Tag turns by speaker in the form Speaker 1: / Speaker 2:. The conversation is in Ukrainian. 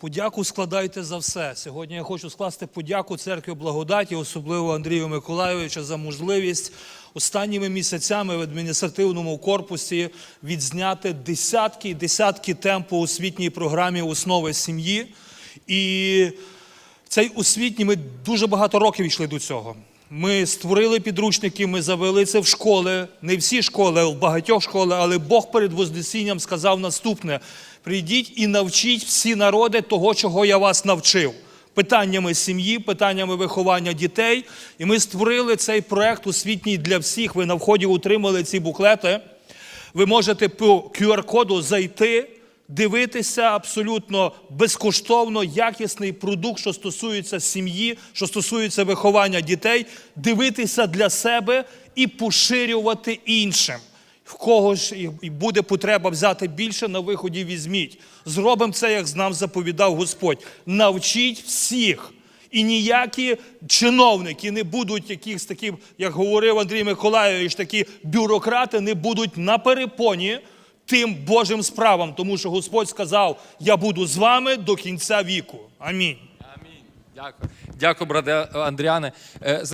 Speaker 1: Подяку складайте за все. Сьогодні я хочу скласти подяку церкві благодаті, особливо Андрію Миколайовича, за можливість останніми місяцями в адміністративному корпусі відзняти десятки і десятки тем по освітній програмі основи сім'ї. І цей освітній ми дуже багато років йшли до цього. Ми створили підручники, ми завели це в школи, не всі школи, в багатьох школах, але Бог перед Вознесінням сказав наступне: прийдіть і навчіть всі народи того, чого я вас навчив. Питаннями сім'ї, питаннями виховання дітей. І ми створили цей проект освітній для всіх. Ви на вході отримали ці буклети. Ви можете по QR-коду зайти, дивитися абсолютно безкоштовно якісний продукт, що стосується сім'ї, що стосується виховання дітей, дивитися для себе і поширювати іншим. В кого ж буде потреба взяти більше на виході, візьміть. Зробимо це, як нам заповідав Господь. Навчіть всіх. І ніякі чиновники не будуть якихось таких, як говорив Андрій Миколайович, такі бюрократи не будуть на перепоні тим Божим справам, тому що Господь сказав: Я буду з вами до кінця віку. Амінь.
Speaker 2: Амінь. Дякую. Дякую, брате Андріане. Е,